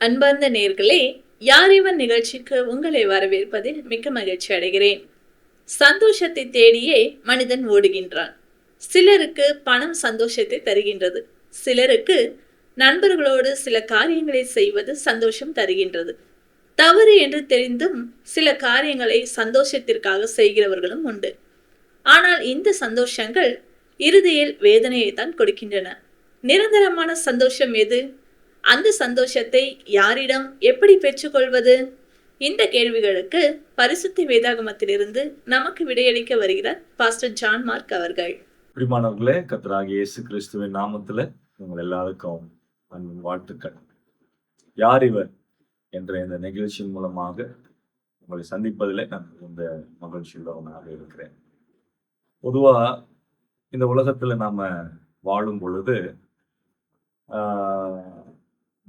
அன்பார்ந்த நேர்களே யார் இவன் நிகழ்ச்சிக்கு உங்களை வரவேற்பதில் மிக்க மகிழ்ச்சி அடைகிறேன். சந்தோஷத்தை தேடியே மனிதன் ஓடுகின்றான். சிலருக்கு பணம் சந்தோஷத்தை தருகின்றது. சிலருக்கு நண்பர்களோடு சில காரியங்களை செய்வது சந்தோஷம் தருகின்றது. தவறு என்று தெரிந்தும் சில காரியங்களை சந்தோஷத்திற்காக செய்கிறவர்களும் உண்டு. ஆனால் இந்த சந்தோஷங்கள் இறுதியில் வேதனையை தான் கொடுக்கின்றன. நிரந்தரமான சந்தோஷம் எது? அந்த சந்தோஷத்தை யாரிடம் எப்படி பெற்றுக்கொள்வது? இந்த கேள்விகளுக்கு பரிசுத்தி வேதாகமத்திலிருந்து நமக்கு விடையளிக்க வருகிறார் பாஸ்டர் ஜான் மார்க் அவர்கள். பிரிமானவர்களே கத்தராகிய இயேசு கிறிஸ்துவின் நாமத்துல உங்கள் எல்லாருக்கும் அன்பின் வாழ்த்துக்கள். யார் இவர் என்ற இந்த நிகழ்ச்சியின் மூலமாக உங்களை சந்திப்பதில் நான் இந்த மகிழ்ச்சியுள்ளவனாக இருக்கிறேன். பொதுவா இந்த உலகத்துல நாம வாழும் பொழுது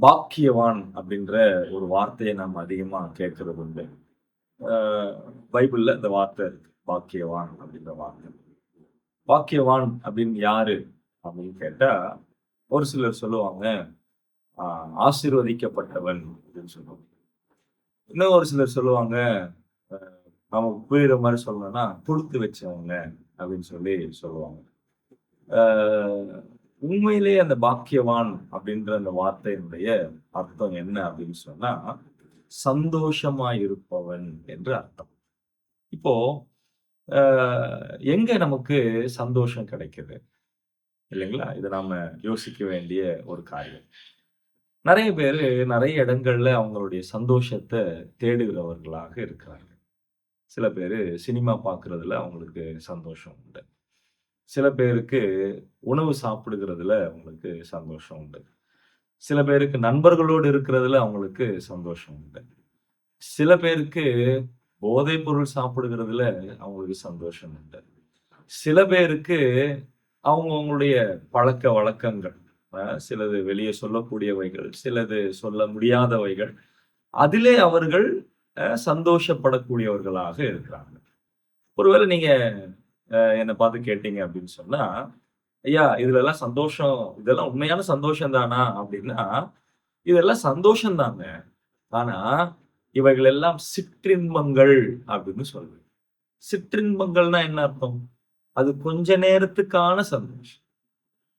பாக்கியவான் அப்படின்ற ஒரு வார்த்தையை நாம் அதிகமா கேட்கறது உண்டு. பைபிளில் பைபிள்ல இந்த வார்த்தை இருக்கு. பாக்கியவான் அப்படின்ற வார்த்தை. பாக்கியவான் அப்படின்னு யாரு அப்படின்னு கேட்டா ஒரு சிலர் சொல்லுவாங்க ஆசீர்வதிக்கப்பட்டவன் அப்படின்னு சொல்லுவாங்க. இன்னும் ஒரு சிலர் சொல்லுவாங்க நம்ம புரியுற மாதிரி சொல்லணும்னா கொடுத்து வச்சவங்க அப்படின்னு சொல்லி சொல்லுவாங்க. உண்மையிலே உண்மையிலேயே அந்த பாக்கியவான் அப்படின்ற அந்த வார்த்தையினுடைய அர்த்தம் என்ன அப்படின்னு சொன்னா சந்தோஷமா இருப்பவன் என்று அர்த்தம். இப்போ எங்க நமக்கு சந்தோஷம் கிடைக்குது? இல்லைங்களா? இது நாம யோசிக்க வேண்டிய ஒரு காரியம். நிறைய பேர் நிறைய இடங்கள்ல அவங்களுடைய சந்தோஷத்தை தேடுகிறவர்களாக இருக்கிறாங்க சில பேர் சினிமா பார்க்கறதுல அவங்களுக்கு சந்தோஷம் உண்டு. சில பேருக்கு உணவு சாப்பிடுகிறதுல அவங்களுக்கு சந்தோஷம் உண்டு. சில பேருக்கு நண்பர்களோடு இருக்கிறதுல அவங்களுக்கு சந்தோஷம் உண்டு. சில பேருக்கு போதைப் பொருள் சாப்பிடுகிறதுல அவங்களுக்கு சந்தோஷம் உண்டு. சில பேருக்கு அவங்கவுங்களுடைய பழக்க வழக்கங்கள் சிலது வெளியே சொல்லக்கூடியவைகள் சிலது சொல்ல முடியாதவைகள் அதிலே அவர்கள் சந்தோஷப்படக்கூடியவர்களாக இருக்கிறாங்க. ஒருவேளை நீங்க என்னை பார்த்து கேட்டீங்க அப்படின்னு சொன்னா ஐயா இதுல எல்லாம் சந்தோஷம் இதெல்லாம் உண்மையான சந்தோஷம் தானா அப்படின்னா இதெல்லாம் சந்தோஷம் தாங்க ஆனா இவைகள் எல்லாம் சிற்றின்பங்கள் அப்படின்னு சொல்லுவேன். சிற்றின்பங்கள்னா என்ன அர்த்தம்? அது கொஞ்ச நேரத்துக்கான சந்தோஷம்.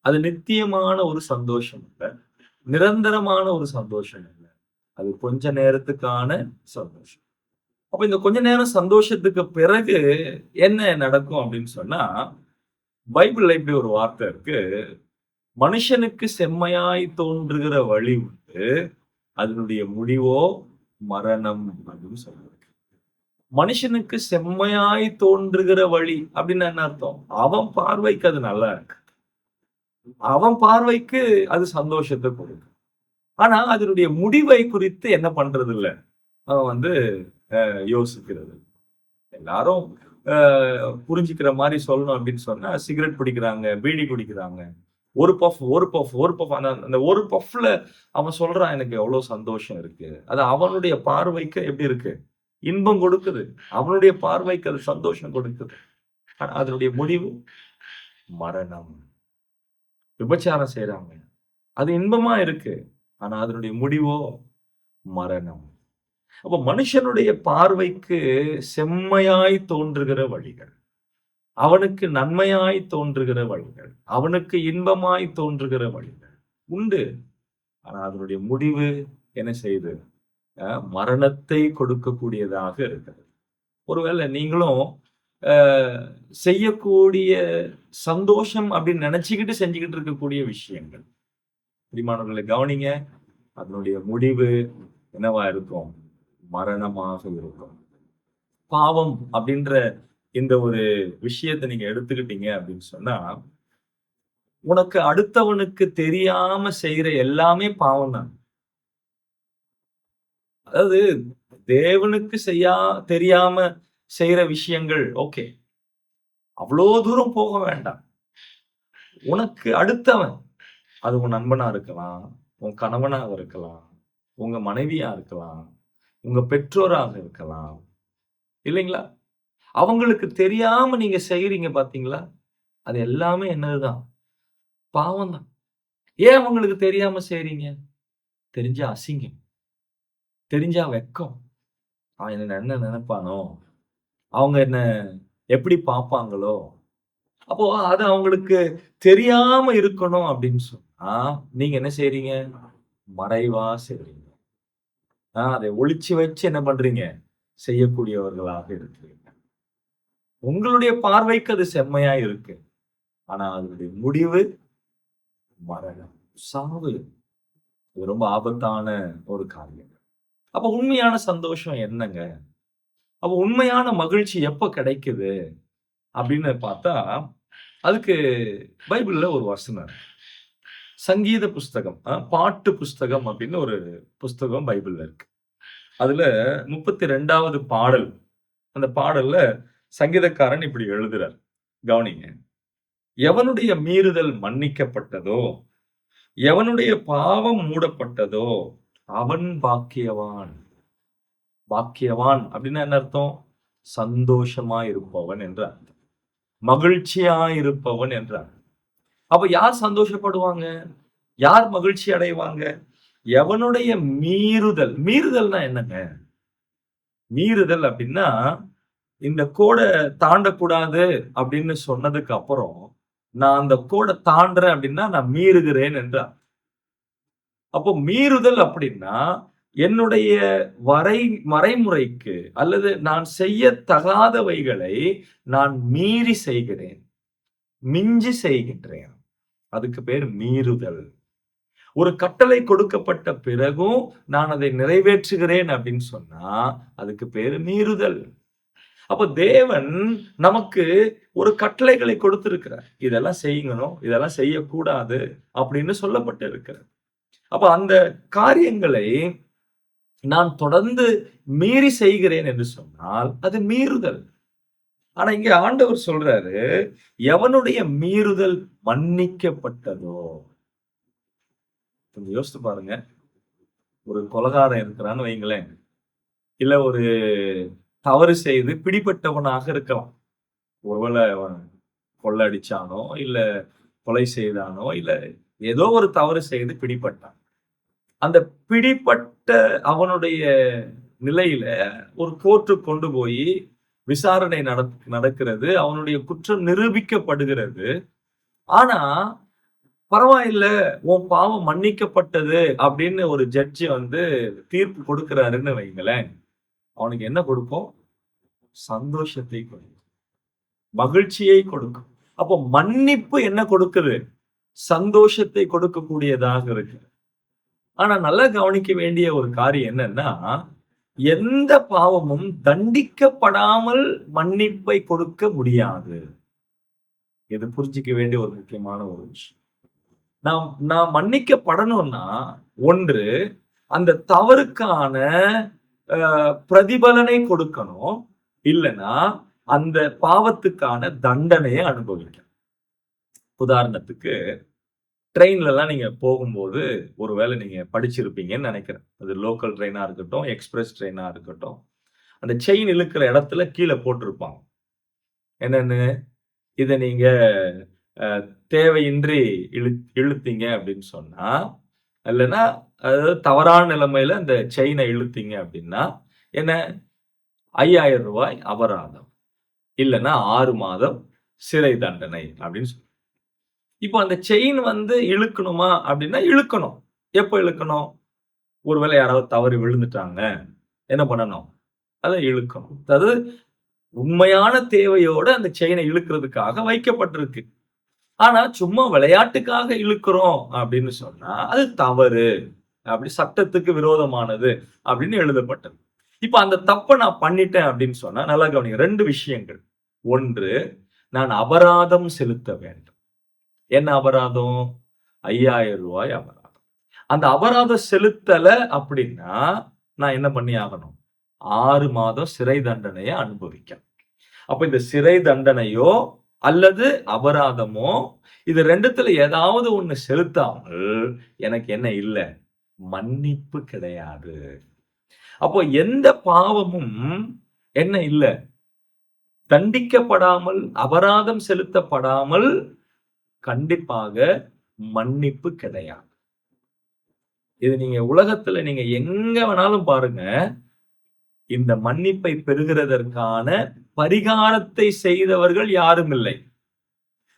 அது நித்தியமான ஒரு சந்தோஷம் இல்ல நிரந்தரமான ஒரு சந்தோஷம் இல்லை அது கொஞ்ச நேரத்துக்கான சந்தோஷம். அப்ப இந்த கொஞ்ச நேரம் சந்தோஷத்துக்கு பிறகு என்ன நடக்கும் அப்படின்னு சொன்னா பைபிள்ல இப்படி ஒரு வார்த்தை இருக்கு. மனுஷனுக்கு செம்மையாய் தோன்றுகிற வழி உண்டு. அதனுடைய முடிவோ மரணம் அப்படின்னு சொல்லுவாங்க மனுஷனுக்கு செம்மையாய் தோன்றுகிற வழி அப்படின்னு என்ன அர்த்தம்? அவன் பார்வைக்கு அது நல்லா இருக்கு. அவன் பார்வைக்கு அது சந்தோஷத்தை கொடுக்கும். ஆனா அதனுடைய முடிவை குறித்து என்ன பண்றது இல்ல வந்து அஹ், யோசிக்கிறது. எல்லாரும் அஹ், புரிஞ்சுக்கிற மாதிரி சொல்லணும் அப்படின்னு சொன்னா சிகரெட் பிடிக்கிறாங்க பீடி குடிக்கிறாங்க. ஒரு பஃப் ஒரு பஃப் ஒரு பஃப் அந்த அந்த ஒரு பஃப்ல அவன் சொல்றான் எனக்கு எவ்வளவு சந்தோஷம் இருக்கு. அது அவனுடைய பார்வைக்கு எப்படி இருக்கு? இன்பம் கொடுக்குது. அவனுடைய பார்வைக்கு அது சந்தோஷம் கொடுக்குது. ஆனா அதனுடைய முடிவு மரணம். விபச்சாரம் செய்யறாங்க அது இன்பமா இருக்கு. ஆனா அதனுடைய முடிவோ மரணம். அப்ப மனுஷனுடைய பார்வைக்கு செம்மையாய் தோன்றுகிற வழிகள் அவனுக்கு நன்மையாய் தோன்றுகிற வழிகள் அவனுக்கு இன்பமாய் தோன்றுகிற வழிகள் உண்டு. ஆனா அதனுடைய முடிவு என்ன செய்யுது மரணத்தை கொடுக்கக்கூடியதாக இருக்கிறது. ஒருவேளை நீங்களும் செய்யக்கூடிய சந்தோஷம் அப்படின்னு நினைச்சுக்கிட்டு செஞ்சுக்கிட்டு இருக்கக்கூடிய விஷயங்கள். பிரிமானவர்களை கவனிங்க அதனுடைய முடிவு என்னவா இருக்கும்? மரணமாக இருக்கும். பாவம் அப்படின்ற இந்த ஒரு விஷயத்தை நீங்க எடுத்துக்கிட்டீங்க அப்படின்னு சொன்னா உனக்கு அடுத்தவனுக்கு தெரியாம செய்யற எல்லாமே பாவம் தான். அதாவது தேவனுக்கு செய்யா தெரியாம செய்யற விஷயங்கள் ஓகே. அவ்வளோ தூரம் போக வேண்டாம். உனக்கு அடுத்தவன் அது உன் நண்பனா இருக்கலாம் உன் கணவனாக இருக்கலாம் உங்க மனைவியா இருக்கலாம் உங்க பெற்றோராக இருக்கலாம். இல்லைங்களா? அவங்களுக்கு தெரியாம நீங்க செய்யறீங்க பாத்தீங்களா? அது எல்லாமே என்னதுதான்? பாவம் தான் ஏன் அவங்களுக்கு தெரியாம செய்றீங்க? தெரிஞ்ச அசிங்கம். தெரிஞ்சா வெக்கம். அவன் என்ன என்ன நினைப்பானோ? அவங்க என்ன எப்படி பார்ப்பாங்களோ அப்போ அது அவங்களுக்கு தெரியாம இருக்கணும் அப்படின்னு சொன்னா நீங்க என்ன செய்றீங்க? மறைவா செய்றீங்க. ஆஹ் அதை ஒழிச்சு வச்சு என்ன பண்றீங்க? செய்யக்கூடியவர்களாக இருக்கிறீங்க. உங்களுடைய பார்வைக்கு அது செம்மையா இருக்கு. ஆனா அதனுடைய முடிவு மரணம். சாவு இது ரொம்ப ஆபத்தான ஒரு காரியம். அப்ப உண்மையான சந்தோஷம் என்னங்க? அப்ப உண்மையான மகிழ்ச்சி எப்ப கிடைக்குது? அப்படின்னு பார்த்தா அதுக்கு பைபிள்ல ஒரு வசனம் இருக்கு. சங்கீத புஸ்தகம் பாட்டு புஸ்தகம் அப்படின்னு ஒரு புஸ்தகம் பைபிள்ல இருக்கு. அதுல முப்பத்தி ரெண்டாவது பாடல் அந்த பாடல்ல சங்கீதக்காரன் இப்படி எழுதுறார். கவனிங்க. எவனுடைய மீறுதல் மன்னிக்கப்பட்டதோ எவனுடைய பாவம் மூடப்பட்டதோ அவன் பாக்கியவான். பாக்கியவான் அப்படின்னா என்ன அர்த்தம்? சந்தோஷமா இருப்பவன் என்ற அர்த்தம். மகிழ்ச்சியா இருப்பவன் என்ற அர்த்தம். அப்ப யார் சந்தோஷப்படுவாங்க? யார் மகிழ்ச்சி அடைவாங்க? எவனுடைய மீறுதல் மீறுதல்னா என்னங்க? மீறுதல் அப்படின்னா இந்த கோடை தாண்டக்கூடாது அப்படின்னு சொன்னதுக்கு அப்புறம் நான் அந்த கோடை தாண்டுறேன் அப்படின்னா நான் மீறுகிறேன் என்றார். அப்போ மீறுதல் அப்படின்னா என்னுடைய வரை மறைமுறைக்கு அல்லது நான் செய்ய தகாதவைகளை நான் மீறி செய்கிறேன் மிஞ்சி செய்கின்றேன். அதுக்கு பேர் மீறுதல். ஒரு கட்டளை கொடுக்கப்பட்ட பிறகும் நான் அதை நிறைவேற்றுகிறேன் அப்படின்னு சொன்னா அதுக்கு பேர் மீறுதல். அப்ப தேவன் நமக்கு ஒரு கட்டளைகளை கொடுத்திருக்கிறார். இதெல்லாம் செய்யணும் இதெல்லாம் செய்யக்கூடாது அப்படின்னு சொல்லப்பட்டு இருக்கிறார் அப்ப அந்த காரியங்களை நான் தொடர்ந்து மீறி செய்கிறேன் என்று சொன்னால் அது மீறுதல். ஆனா இங்க ஆண்டவர் சொல்றாரு எவனுடைய மீறுதல் மன்னிக்கப்பட்டதோ கொஞ்சம் யோசித்து பாருங்க. ஒரு கொலகாரம் இருக்கிறான்னு வைங்களேன். இல்ல ஒரு தவறு செய்து பிடிப்பட்டவனாக இருக்கலாம். ஒருவேளை அவன் கொள்ளை அடிச்சானோ இல்ல கொலை செய்தானோ இல்ல ஏதோ ஒரு தவறு செய்து பிடிபட்டான். அந்த பிடிப்பட்ட அவனுடைய நிலையில ஒரு கோர்ட்டு கொண்டு போய் விசாரணை நடக் நடக்கிறது. அவனுடைய குற்றம் நிரூபிக்கப்படுகிறது. ஆனா பரவாயில்ல உன் பாவம் மன்னிக்கப்பட்டது அப்படின்னு ஒரு ஜட்ஜி வந்து தீர்ப்பு கொடுக்கிறாருன்னு வைங்களேன். அவனுக்கு என்ன கொடுக்கும்? சந்தோஷத்தை கொடுக்கும். மகிழ்ச்சியை கொடுக்கும். அப்போ மன்னிப்பு என்ன கொடுக்குது? சந்தோஷத்தை கொடுக்கக்கூடியதாக இருக்கு. ஆனா நல்லா கவனிக்க வேண்டிய ஒரு காரியம் என்னன்னா எந்த பாவமும் தண்டிக்கப்படாமல் மன்னிப்பை கொடுக்க முடியாது. இது புரிஞ்சிக்க வேண்டிய ஒரு முக்கியமான ஒரு விஷயம். நாம் நான் மன்னிக்கப்படணும்னா ஒன்று அந்த தவறுக்கான அஹ், பிரதிபலனை கொடுக்கணும். இல்லைன்னா அந்த பாவத்துக்கான தண்டனையை அனுபவிக்கணும். உதாரணத்துக்கு ட்ரெயின்லலாம் நீங்கள் போகும்போது போகும்போது ஒருவேளை நீங்கள் படிச்சிருப்பீங்கன்னு நினைக்கிறேன். அது லோக்கல் ட்ரெயினாக இருக்கட்டும் எக்ஸ்பிரஸ் ட்ரெயினாக இருக்கட்டும். அந்த செயின் இழுக்கிற இடத்துல கீழே போட்டிருப்பாங்க. என்னென்னு? இதை நீங்கள் தேவையின்றி இழு இழுத்தீங்க அப்படின்னு சொன்னால் இல்லைன்னா அதாவது தவறான நிலைமையில் அந்த செயினை இழுத்தீங்க அப்படின்னா என்ன? ஐயாயிரம் ரூபாய் அபராதம். இல்லைன்னா ஆறு மாதம் சிறை தண்டனை அப்படின்னு சொல்லி இப்போ அந்த செயின் வந்து இழுக்கணுமா அப்படின்னா இழுக்கணும். எப்போ இழுக்கணும்? ஒருவேளை யாராவது தவறி விழுந்துட்டாங்க. என்ன பண்ணணும்? அதை இழுக்கணும். அதாவது உண்மையான தேவையோட அந்த செயினை இழுக்கிறதுக்காக வைக்கப்பட்டிருக்கு. ஆனா சும்மா விளையாட்டுக்காக இழுக்கிறோம் அப்படின்னு சொன்னா அது தவறு. அப்படி சட்டத்துக்கு விரோதமானது அப்படின்னு எழுதப்பட்டது. இப்ப அந்த தப்பை நான் பண்ணிட்டேன் அப்படின்னு சொன்னா நல்லா கவனிங்க. ரெண்டு விஷயங்கள். ஒன்று நான் அபராதம் செலுத்த வேண்டும். என்ன அபராதம்? ஐயாயிரம் ரூபாய் அபராதம். அந்த அபராதம் செலுத்தல அப்படின்னா நான் என்ன பண்ணி ஆகணும்? ஆறு மாதம் சிறை தண்டனையை அனுபவிக்கணும். அப்ப இந்த சிறை தண்டனையோ அல்லது அபராதமோ இது ரெண்டுத்துல ஏதாவது ஒண்ணு செலுத்தாமல் எனக்கு என்ன இல்லை? மன்னிப்பு கிடையாது. அப்போ எந்த பாவமும் என்ன இல்லை? தண்டிக்கப்படாமல் அபராதம் செலுத்தப்படாமல் கண்டிப்பாக மன்னிப்பு கிடையாது. இது நீங்க உலகத்துல நீங்க எங்க வேணாலும் பாருங்க இந்த மன்னிப்பை பெறுகிறதற்கான பரிகாரத்தை செய்தவர்கள் யாரும் இல்லை.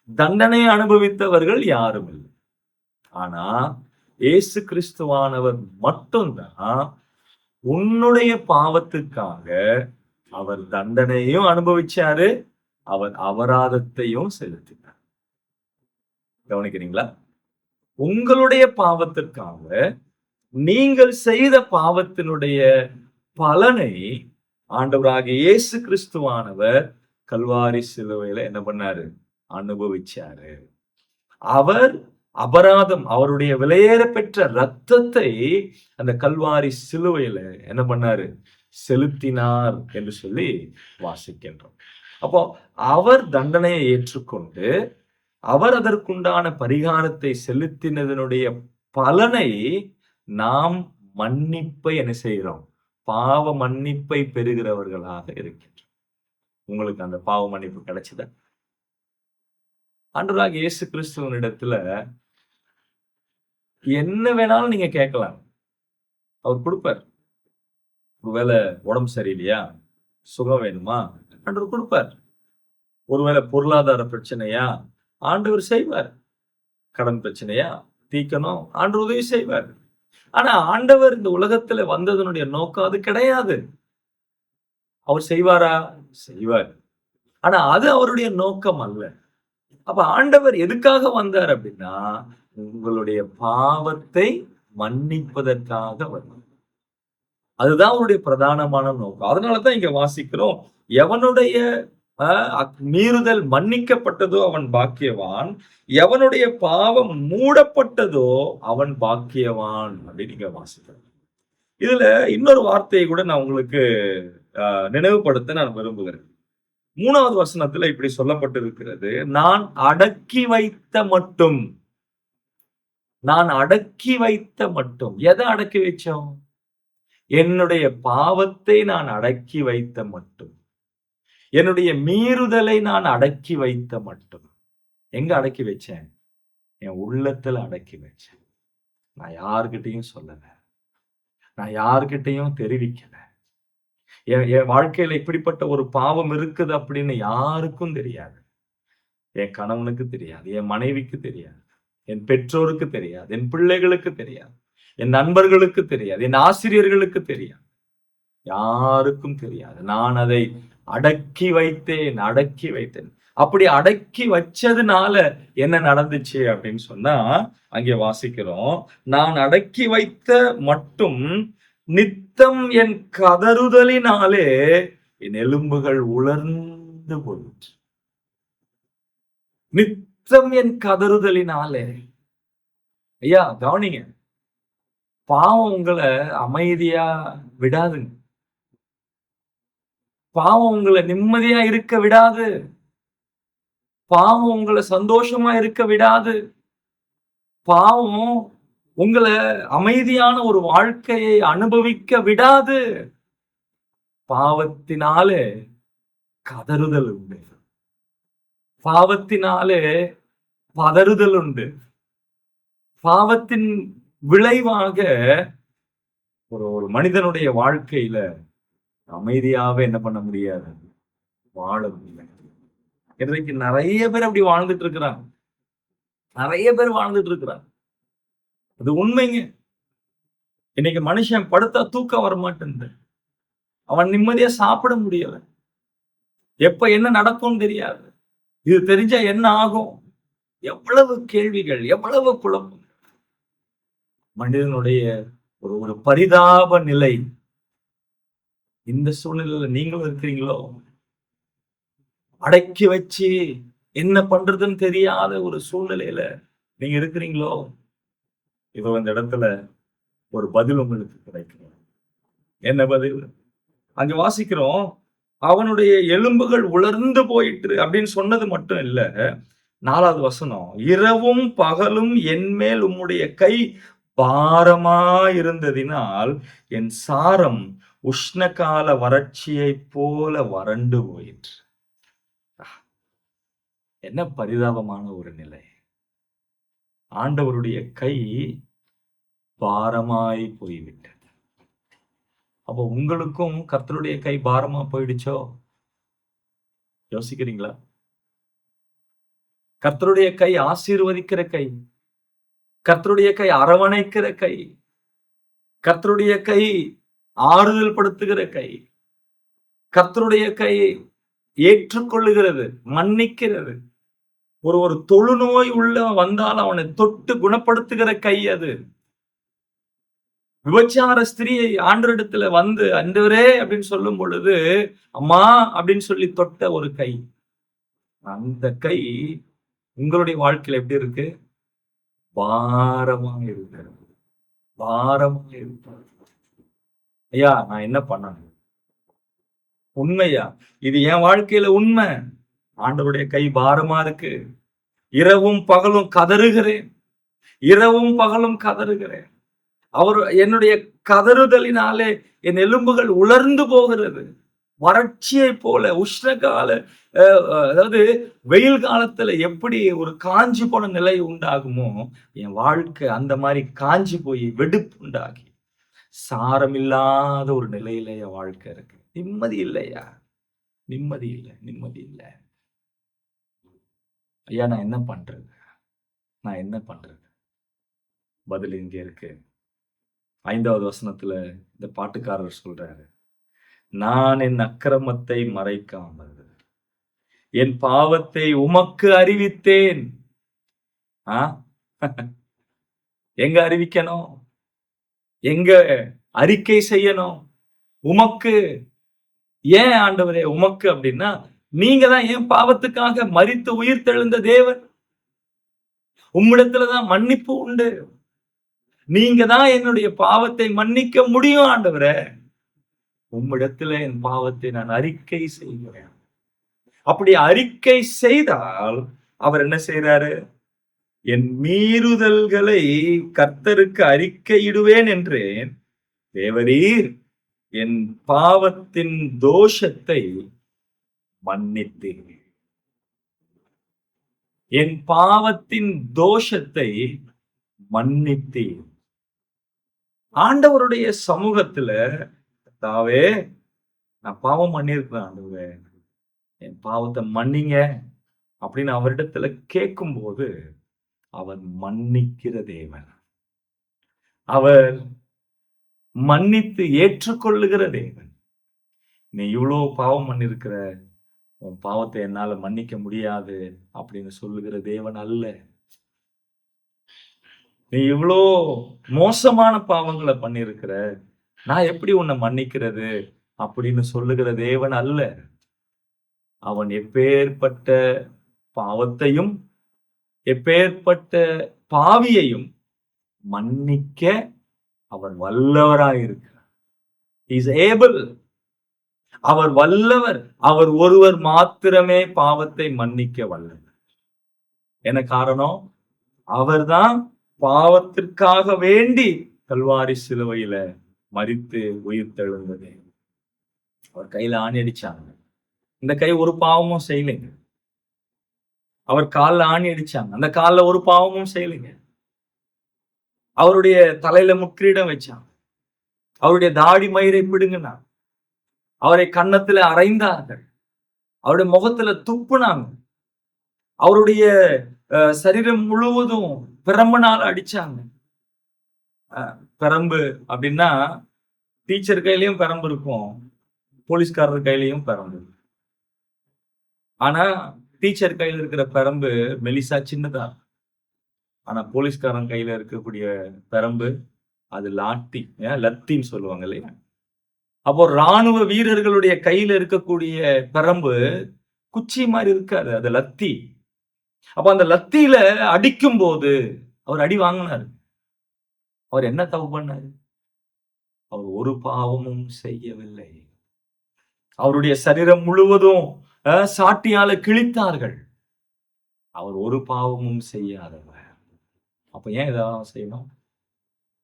தண்டனை அனுபவித்தவர்கள் யாரும் இல்லை. ஆனா இயேசு கிறிஸ்துவானவர் மட்டும்தான் உன்னுடைய பாவத்துக்காக அவர் தண்டனையும் அனுபவிச்சாரு அவர் அபராதத்தையும் செலுத்தினார். கவனிக்கிறீங்களா? உங்களுடைய பாவத்திற்காக நீங்கள் செய்த பாவத்தினுடைய பலனை ஆண்டவராக இயேசு கிறிஸ்துவானவர் கல்வாரி சிலுவையில என்ன பண்ணாரு? அனுபவிச்சாரு. அவர் அபராதம் அவருடைய விலையேற பெற்ற ரத்தத்தை அந்த கல்வாரி சிலுவையில என்ன பண்ணாரு? செலுத்தினார் என்று சொல்லி வாசிக்கின்றோம். அப்போ அவர் தண்டனையை ஏற்றுக்கொண்டு அவர் அதற்குண்டான பரிகாரத்தை செலுத்தினதனுடைய பலனை நாம் மன்னிப்பை என்ன செய்கிறோம்? பாவ மன்னிப்பை பெறுகிறவர்களாக இருக்கின்றோம். உங்களுக்கு அந்த பாவ மன்னிப்பு கிடைச்சதா? ஆண்டவராக இயேசு கிறிஸ்துவனிடத்துல என்ன வேணாலும் நீங்க கேட்கலாம். அவர் கொடுப்பார். ஒருவேளை உடம்பு சரியில்லையா? சுகம் வேணுமா? அன்று கொடுப்பார். ஒருவேளை பொருளாதார பிரச்சனையா? ஆண்டவர் செய்வார். கடன் பிரச்சனையா? தீக்கணும். ஆண்டு உதவி செய்வார். ஆனா ஆண்டவர் இந்த உலகத்துல வந்ததனுடைய நோக்கம் அது கிடையாது. அவர் செய்வாரா? செய்வார். ஆனா அது அவருடைய நோக்கம் அல்ல. அப்ப ஆண்டவர் எதுக்காக வந்தார் அப்படின்னா உங்களுடைய பாவத்தை மன்னிப்பதற்காக வந்தார் அதுதான் அவருடைய பிரதானமான நோக்கம். அதனாலதான் இங்க வாசிக்கிறோம் எவனுடைய மீறுதல் மன்னிக்கப்பட்டதோ அவன் பாக்கியவான் எவனுடைய பாவம் மூடப்பட்டதோ அவன் பாக்கியவான் அப்படின்னு இங்க இதுல இன்னொரு வார்த்தையை கூட நான் உங்களுக்கு நினைவுபடுத்த நான் விரும்புகிறேன். மூணாவது வசனத்துல இப்படி சொல்லப்பட்டிருக்கிறது நான் அடக்கி வைத்த மட்டும். நான் அடக்கி வைத்த மட்டும். எதை அடக்கி வைச்சோம்? என்னுடைய பாவத்தை நான் அடக்கி வைத்த மட்டும். என்னுடைய மீறுதலை நான் அடக்கி வைத்த மட்டும். எங்க அடக்கி வச்சேன்? என் உள்ளத்துல அடக்கி வச்சேன். நான் யாருக்கிட்டையும் சொல்லல. நான் யாருக்கிட்டையும் தெரிவிக்கல. என் என் வாழ்க்கையில இப்படிப்பட்ட ஒரு பாவம் இருக்குது அப்படின்னு யாருக்கும் தெரியாது. என் கணவனுக்கு தெரியாது என் மனைவிக்கு தெரியாது என் பெற்றோருக்கு தெரியாது என் பிள்ளைகளுக்கு தெரியாது என் நண்பர்களுக்கு தெரியாது என் ஆசிரியர்களுக்கு தெரியாது. யாருக்கும் தெரியாது. நான் அதை அடக்கி வைத்தேன் அடக்கி வைத்தேன். அப்படி அடக்கி வச்சதுனால என்ன நடந்துச்சு அப்படின்னு சொன்னா அங்கே வாசிக்கிறோம். நான் அடக்கி வைத்த மட்டும் நித்தம் என் கதறுதலினாலே என் எலும்புகள் உலர்ந்து போயிற்று. நித்தம் என் கதறுதலினாலே. ஐயா கவனிங்க. பாவம் உங்களை அமைதியா விடாதுங்க. பாவம் உங்களை நிம்மதியா இருக்க விடாது. பாவம் உங்களை சந்தோஷமா இருக்க விடாது. பாவம் உங்களை அமைதியான ஒரு வாழ்க்கையை அனுபவிக்க விடாது. பாவத்தினாலே கதறுதல் உண்டு. பாவத்தினாலே பதறுதல் உண்டு. பாவத்தின் விளைவாக ஒரு ஒரு மனிதனுடைய வாழ்க்கையில அமைதியாவே என்ன பண்ண முடியாது? வாழ முடியல. இன்றைக்கு நிறைய பேர் அப்படி வாழ்ந்துட்டு இருக்கிறாங்க. நிறைய பேர் வாழ்ந்துட்டு இருக்கிறாங்க. அது உண்மைங்க. இன்னைக்கு மனுஷன் படுத்தா தூக்கம் வர மாட்டேங்குது அவன் நிம்மதியா சாப்பிட முடியல. எப்ப என்ன நடக்கும்னு தெரியாது. இது தெரிஞ்சா என்ன ஆகும்? எவ்வளவு கேள்விகள் எவ்வளவு குழப்பம் மனிதனுடைய ஒரு ஒரு பரிதாப நிலை இந்த சூழ்நிலையில நீங்களும் இருக்கிறீங்களோ? அடக்கி வச்சு என்ன பண்றதுன்னு தெரியாத ஒரு சூழ்நிலையில நீங்க இருக்கிறீங்களோ? இதோ இந்த இடத்துல ஒரு பதில் உங்களுக்கு கிடைக்கும். என்ன பதில்? அங்க வாசிக்கிறோம் அவனுடைய எலும்புகள் உலர்ந்து போயிட்டு அப்படின்னு சொன்னது மட்டும் இல்ல. நாலாவது வசனம் இரவும் பகலும் என்மேல் உம்முடைய கை பாரமா இருந்ததினால் என் சாரம் உஷ்ணகால வறட்சியைப் போல வறண்டு போயிற்று. என்ன பரிதாபமான ஒரு நிலை. ஆண்டவருடைய கை பாரமாய் போய்விட்டது. அப்போ உங்களுக்கும் கர்த்தருடைய கை பாரமா போயிடுச்சோ? யோசிக்கிறீங்களா? கர்த்தருடைய கை ஆசீர்வதிக்கிற கை கர்த்தருடைய கை அரவணைக்கிற கை கர்த்தருடைய கை ஆறுதல் படுத்துகிற கை கத்தருடைய கை ஏற்றுக்கொள்ளுகிறது மன்னிக்கிறது. ஒரு ஒரு தொழுநோய் உள்ள வந்தால் அவனை தொட்டு குணப்படுத்துகிற கை அது. விபச்சார ஸ்திரியை ஆண்டரிடத்துல வந்து அண்டவரே அப்படின்னு சொல்லும் பொழுது அம்மா அப்படின்னு சொல்லி தொட்ட ஒரு கை. அந்த கை உங்களுடைய வாழ்க்கையில எப்படி இருக்கு? பாரமா இருக்கிறது. பாரமா இருக்கிறது. ஐயா நான் என்ன பண்ணணும் உண்மையா? இது என் வாழ்க்கையில உண்மை. ஆண்டவருடைய கை பாரமா இருக்கு. இரவும் பகலும் கதறுகிறேன். இரவும் பகலும் கதறுகிறேன். அவர் என்னுடைய கதறுதலினாலே என் எலும்புகள் உலர்ந்து போகிறது. வறட்சியை போல உஷ்ணகால அஹ், அதாவது வெயில் காலத்துல எப்படி ஒரு காஞ்சி போன நிலை உண்டாகுமோ என் வாழ்க்கை அந்த மாதிரி காஞ்சி போய் வெடிப்பு உண்டாகி சாரம் இல்லாத ஒரு நிலையிலேயே வாழ்க்கை இருக்கு. நிம்மதி இல்லையா? நிம்மதி இல்லை நிம்மதி இல்லை. ஐயா நான் என்ன பண்றது? நான் என்ன பண்றது? பதில் இங்க இருக்கு. ஐந்தாவது வசனத்துல இந்த பாட்டுக்காரர் சொல்றாரு நான் என் அக்கிரமத்தை மறைக்காமல் என் பாவத்தை உமக்கு அறிவித்தேன். ஆ? எங்க அறிவிக்கணும்? எங்க அறிக்கை செய்யணும்? உமக்கு. ஏன் ஆண்டவரே உமக்கு அப்படின்னா நீங்க தான் என் பாவத்துக்காக மறித்து உயிர் தெழுந்த தேவன். உம்மிடத்துலதான் மன்னிப்பு உண்டு. நீங்க தான் என்னுடைய பாவத்தை மன்னிக்க முடியும் ஆண்டவரே. உம்மிடத்துல என் பாவத்தை நான் அறிக்கை செய்கிறேன். அப்படி அறிக்கை செய்தால் அவர் என்ன செய்யறாரு என் மீறுதல்களை கர்த்தருக்கு அறிக்கையிடுவேன் என்றேன். தேவரீர் என் பாவத்தின் தோஷத்தை மன்னித்தீர். என் பாவத்தின் தோஷத்தை மன்னித்தீர். ஆண்டவருடைய சமூகத்துல தாவே நான் பாவம் பண்ணியிருக்கிறேன் ஆண்டவரே. என் பாவத்தை மன்னிங்க. அப்படின்னு அவரிடத்துல கேட்கும்போது அவர் மன்னிக்கிற தேவன். அவர் மன்னித்து ஏற்றுக்கொள்ளுகிற தேவன். நீ இவ்வளோ பாவம் பண்ணிருக்கிற உன் பாவத்தை என்னால மன்னிக்க முடியாது அப்படின்னு சொல்லுகிற தேவன் அல்ல. நீ இவ்வளோ மோசமான பாவங்களை பண்ணிருக்கிற நான் எப்படி உன்னை மன்னிக்கிறது அப்படின்னு சொல்லுகிற தேவன் அல்ல. அவன் எப்பேற்பட்ட பாவத்தையும் எப்பேற்பட்ட பாவியையும் மன்னிக்க அவர் வல்லவராயிருக்கிறார் இஸ் ஏபிள் அவர் வல்லவர். அவர் ஒருவர் மாத்திரமே பாவத்தை மன்னிக்க வல்லவர். என்ன காரணம்? அவர்தான் பாவத்திற்காக வேண்டி கல்வாரி சிலுவையில மறித்து உயிர் தெழுந்தது. அவர் கையில ஆணி அடிச்சாங்க. இந்த கை ஒரு பாவமும் செய்யலைங்க. அவர் காலில் ஆணி அடிச்சாங்க அந்த காலில் ஒரு பாவமும் செய்யலைங்க. அவருடைய தலையில முக்கிரீடம் வச்சாங்க. அவருடைய தாடி மயிரை பிடுங்கினாங்க. அவரை கன்னத்துல அரைந்தார்கள். அவருடைய முகத்துல துப்புனாங்க. அவருடைய அஹ், சரீரம் முழுவதும் பிரம்பனால் அடிச்சாங்க. அஹ், பிரம்பு அப்படின்னா டீச்சர் கையிலயும் பிரம்பு இருக்கும். போலீஸ்காரர் கையிலயும் பிரம்பு. ஆனா டீச்சர் கையில இருக்கிற பரம்பு மெலிசா சின்னதா? ஆனா போலீஸ்காரன் கையில இருக்கக்கூடிய பரம்பு அது லாட்டி லத்தின்னு சொல்லுவாங்க இல்லையா? அப்போ ராணுவ வீரர்களுடைய கையில இருக்கக்கூடிய பரம்பு குச்சி மாதிரி இருக்காது அது லத்தி. அப்ப அந்த லத்தியில அடிக்கும் போது அவர் அடி வாங்கினாரு. அவர் என்ன தப்பு பண்ணாரு? அவர் ஒரு பாவமும் செய்யவில்லை. அவருடைய சரீரம் முழுவதும் சாட்டியால கிழித்தார்கள். அவர் ஒரு பாவமும் செய்யாதவர். அப்ப ஏன் இதெல்லாம் செய்யணும்?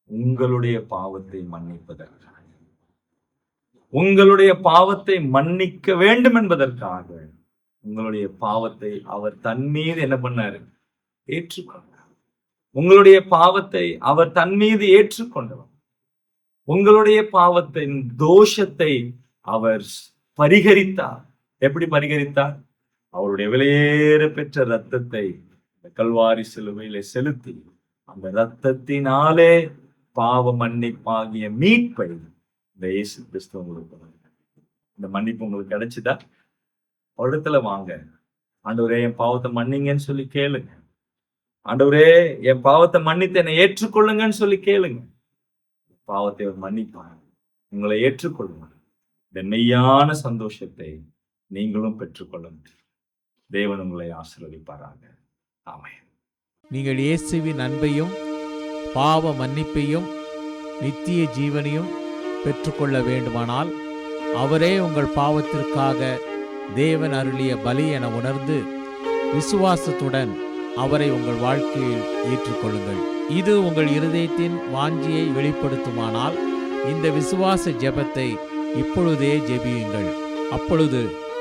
உங்களுடைய பாவத்தை மன்னிப்பதற்காக. உங்களுடைய பாவத்தை மன்னிக்க வேண்டும் என்பதற்காக. உங்களுடைய பாவத்தை அவர் தன் மீது என்ன பண்ணாரு? ஏற்றுக்கொண்டார். உங்களுடைய பாவத்தை அவர் தன் மீது ஏற்றுக்கொண்டவர். உங்களுடைய பாவத்தின் தோஷத்தை அவர் பரிகரித்தார். எப்படி பரிகரித்தார்? அவருடைய விலையேற பெற்ற ரத்தத்தை இந்த கல்வாரி சிலுவையில செலுத்தி அந்த ரத்தத்தினாலே பாவ மன்னிப்பாகிய மீட்பை இந்த இயேசு கிறிஸ்து உங்களுக்கு இந்த மன்னிப்பு உங்களுக்கு கிடைச்சுதா? இடத்துல வாங்க. ஆண்டவரே என் பாவத்தை மன்னிங்கன்னு சொல்லி கேளுங்க. ஆண்டவரே என் பாவத்தை மன்னித்து என்னை ஏற்றுக்கொள்ளுங்கன்னு சொல்லி கேளுங்க. பாவத்தை அவர் உங்களை ஏற்றுக்கொள்ளுங்க இந்த மெய்யான சந்தோஷத்தை நீங்களும் பெற்றுக்கொள்ளும் தேவன் உங்களை ஆசீர்வதிப்பாராக. ஆமென். நீங்கள் இயேசுவின் அன்பையும் பாவ மன்னிப்பையும் நித்திய ஜீவனையும் பெற்றுக்கொள்ள வேண்டுமானால் அவரே உங்கள் பாவத்திற்காக தேவன் அருளிய பலி என உணர்ந்து விசுவாசத்துடன் அவரை உங்கள் வாழ்க்கையில் ஏற்றுக்கொள்ளுங்கள். இது உங்கள் இருதயத்தின் வாஞ்சியை வெளிப்படுத்துமானால் இந்த விசுவாச ஜெபத்தை இப்பொழுதே ஜெபியுங்கள். அப்பொழுது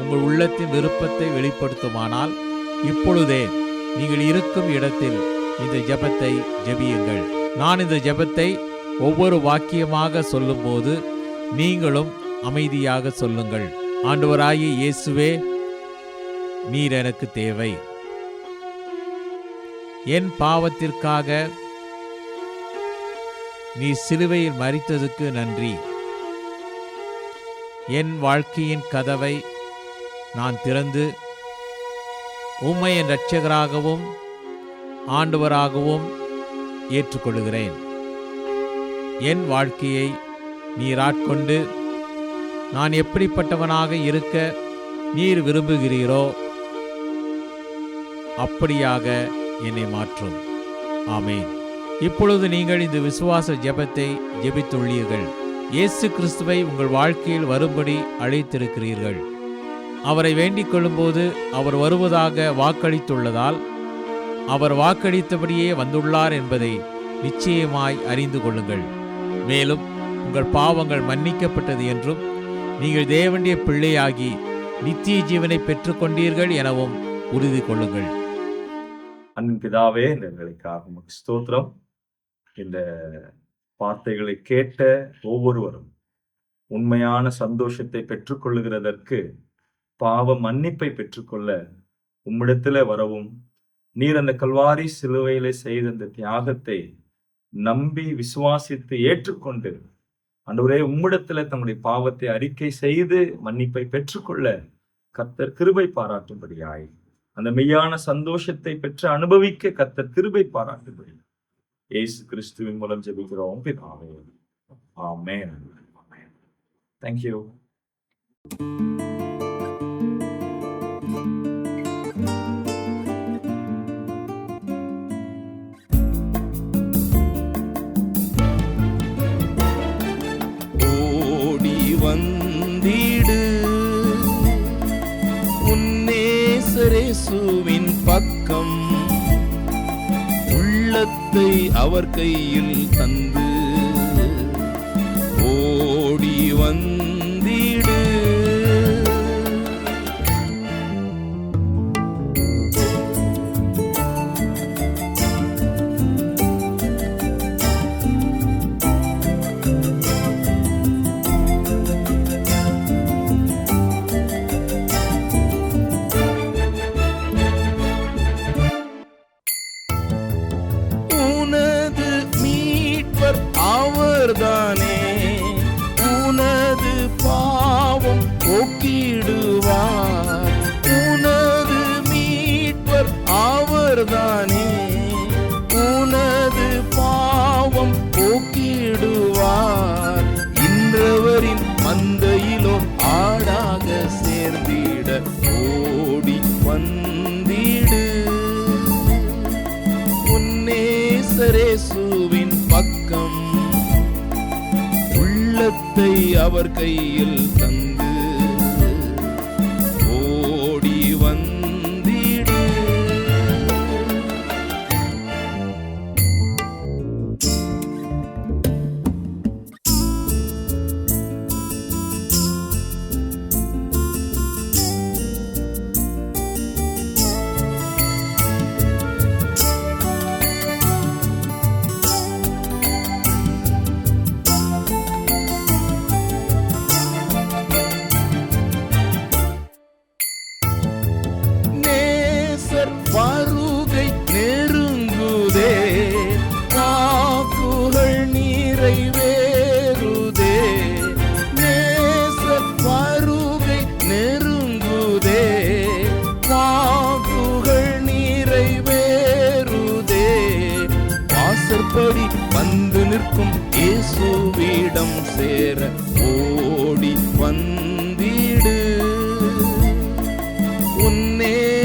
உங்கள் உள்ளத்தின் விருப்பத்தை வெளிப்படுத்துமானால் இப்பொழுதே நீங்கள் இருக்கும் இடத்தில் இந்த ஜெபத்தை ஜபியுங்கள். நான் இந்த ஜெபத்தை ஒவ்வொரு வாக்கியமாக சொல்லும்போது நீங்களும் அமைதியாக சொல்லுங்கள். ஆண்டவராகிய இயேசுவே நீர் எனக்கு தேவை. என் பாவத்திற்காக நீ சிலுவையில் மறித்ததுக்கு நன்றி. என் வாழ்க்கையின் கதவை நான் திறந்து உம்மை என் இரட்சகராகவும் ஆண்டவராகவும் ஏற்றுக்கொள்கிறேன் என் வாழ்க்கையை நீராட்கொண்டு நான் எப்படிப்பட்டவனாக இருக்க நீர் விரும்புகிறீரோ அப்படியாக என்னை மாற்றும். ஆமேன். இப்பொழுது நீங்கள் இந்த விசுவாச ஜெபத்தை ஜெபித்துள்ளீர்கள். இயேசு கிறிஸ்துவை உங்கள் வாழ்க்கையில் வரும்படி அழைத்திருக்கிறீர்கள். அவரை வேண்டிக் கொள்ளும்போது அவர் வருவதாக வாக்களித்துள்ளதால் அவர் வாக்களித்தபடியே வந்துள்ளார் என்பதை நிச்சயமாய் அறிந்து கொள்ளுங்கள். மேலும் உங்கள் பாவங்கள் மன்னிக்கப்பட்டது என்றும் நீங்கள் தேவனுடைய பிள்ளையாகி நித்திய ஜீவனை பெற்றுக்கொண்டீர்கள் எனவும் உறுதி கொள்ளுங்கள். அன்பின் பிதாவே இந்த வேலைக்காக ஸ்தோத்திரம். இந்த வார்த்தைகளை கேட்ட ஒவ்வொருவரும் உண்மையான சந்தோஷத்தை பெற்றுக்கொள்ளுகிறதற்கு பாவ மன்னிப்பை பெற்றுக்கொள்ள உம்மிடத்துல வரவும். நீர் அந்த கல்வாரி சிலுவையில செய்த அந்த தியாகத்தை நம்பி விசுவாசித்து ஏற்றுக்கொண்டு அன்றுவரே உம்மிடத்துல தம்முடைய பாவத்தை அறிக்கை செய்து மன்னிப்பை பெற்றுக்கொள்ள கத்தர் கிருபை பாராட்டும்படியாய். அந்த மெய்யான சந்தோஷத்தை பெற்று அனுபவிக்க கத்தர் கிருபை பாராட்டும்படி. இயேசு கிறிஸ்துவின் மூலம் ஜெபிக்கிறோம் பிதாவே. ஆமேன். Thank you thank you. அவர் கையில் தந்து அவர் கையில் தந்து வந்து நிற்கும் இயேசுவிடம் சேர ஓடி வந்திடு.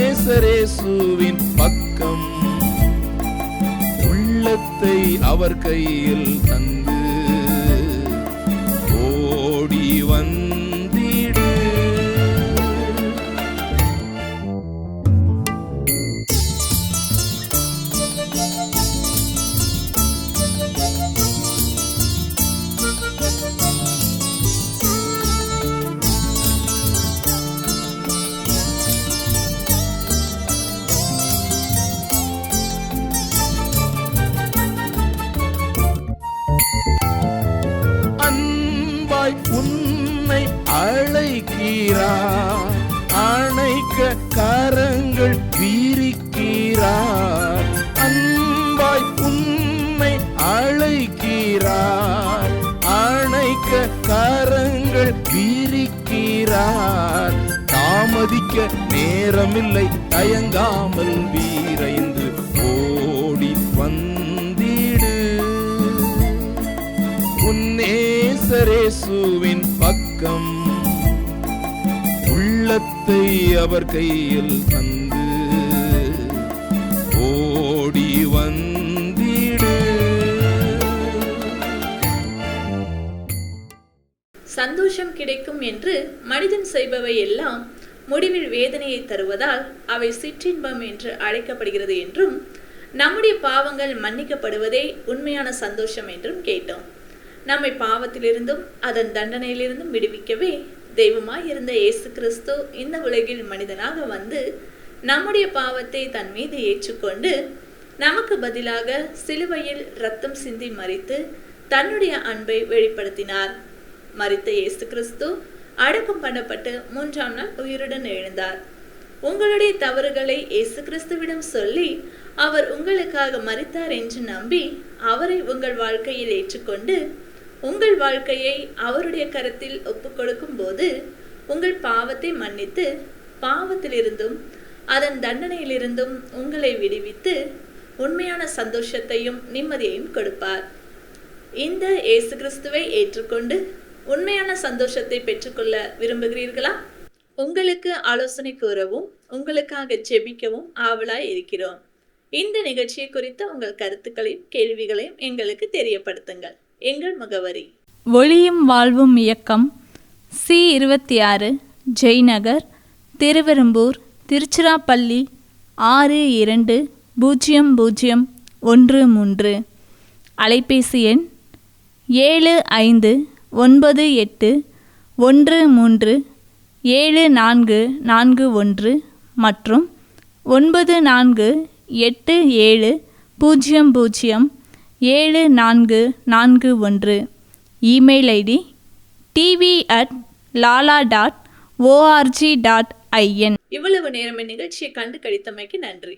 உன்னேசரேசுவின் பக்கம் உள்ளத்தை அவர் கையில் தந்து ஓடி வந்திடு விரிக்கிறார். தாமதிக்க நேரமில்லை தயங்காமல் வீரைந்து ஓடி வந்திடு. உன்னேசரேசுவின் பக்கம் உள்ளத்தை அவர் கையில் தந்து ஓடி வந்து சந்தோஷம் கிடைக்கும் என்று மனிதன் செய்பவை எல்லாம் முடிவில் வேதனையை தருவதால் அவை சிற்றின்பம் என்று அழைக்கப்படுகிறது என்றும் நம்முடைய பாவங்கள் மன்னிக்கப்படுவதே உண்மையான சந்தோஷம் என்றும் கேட்டோம். நம்மை பாவத்திலிருந்தும் அதன் தண்டனையிலிருந்தும் விடுவிக்கவே தெய்வமாய் இருந்த இயேசு கிறிஸ்து இந்த உலகில் மனிதனாக வந்து நம்முடைய பாவத்தை தன் மீது ஏற்றுக்கொண்டு நமக்கு பதிலாக சிலுவையில் ரத்தம் சிந்தி மறித்து தன்னுடைய அன்பை வெளிப்படுத்தினார். மறித்த இயேசு கிறிஸ்து அடக்கம் பண்ணப்பட்டு மூன்றாம் நாள் உயிருடன் எழுந்தார். உங்களுடைய தவறுகளை இயேசு கிறிஸ்துவிடம் சொல்லி அவர் உங்களுக்காக மறித்தார் என்று நம்பி அவரை உங்கள் வாழ்க்கையில் ஏற்றுக்கொண்டு உங்கள் வாழ்க்கையை அவருடைய கரத்தில் ஒப்புக்கொடுக்கும் போது உங்கள் பாவத்தை மன்னித்து பாவத்திலிருந்தும் அதன் தண்டனையிலிருந்தும் உங்களை விடுவித்து உண்மையான சந்தோஷத்தையும் நிம்மதியையும் கொடுப்பார். இந்த இயேசு கிறிஸ்துவை ஏற்றுக்கொண்டு உண்மையான சந்தோஷத்தை பெற்றுக்கொள்ள விரும்புகிறீர்களா? உங்களுக்கு ஆலோசனை கூறவும் உங்களுக்காக ஜெபிக்கவும் ஆவலாய் இருக்கிறோம். இந்த நிகழ்ச்சியை குறித்த உங்கள் கருத்துக்களையும் கேள்விகளையும் எங்களுக்கு தெரியப்படுத்துங்கள். எங்கள் முகவரி. ஒளியும் வாழ்வும் இயக்கம் சி இருபத்தி ஆறு ஜெய்நகர் திருவெரும்பூர் திருச்சிராப்பள்ளி ஆறு இரண்டு பூஜ்ஜியம் பூஜ்ஜியம் ஒன்று மூன்று. அலைபேசி எண் ஏழு ஐந்து ஒன்பது எட்டு ஒன்று மூன்று ஏழு நான்கு நான்கு ஒன்று மற்றும் ஒன்பது நான்கு எட்டு ஏழு பூஜ்ஜியம் பூஜ்ஜியம் ஏழு நான்கு நான்கு ஒன்று. Email ID TV at Lala dot ORG dot IN. இவ்வளவு நேரம் நிகழ்ச்சியை கண்டு கழித்தமைக்கு நன்றி.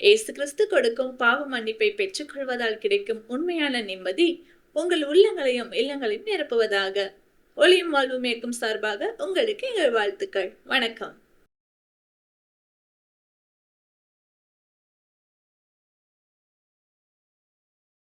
ஏசு கிறிஸ்து கொடுக்கும் பாவ மன்னிப்பை பெற்றுக்கொள்வதால் கிடைக்கும் உண்மையான நிம்மதி உங்கள் உள்ளங்களையும் இல்லங்களையும் நிரப்புவதாக. ஒளியும் வாழ்வும் இயக்கும் சார்பாக உங்களுக்கு எங்கள் வாழ்த்துக்கள். வணக்கம்.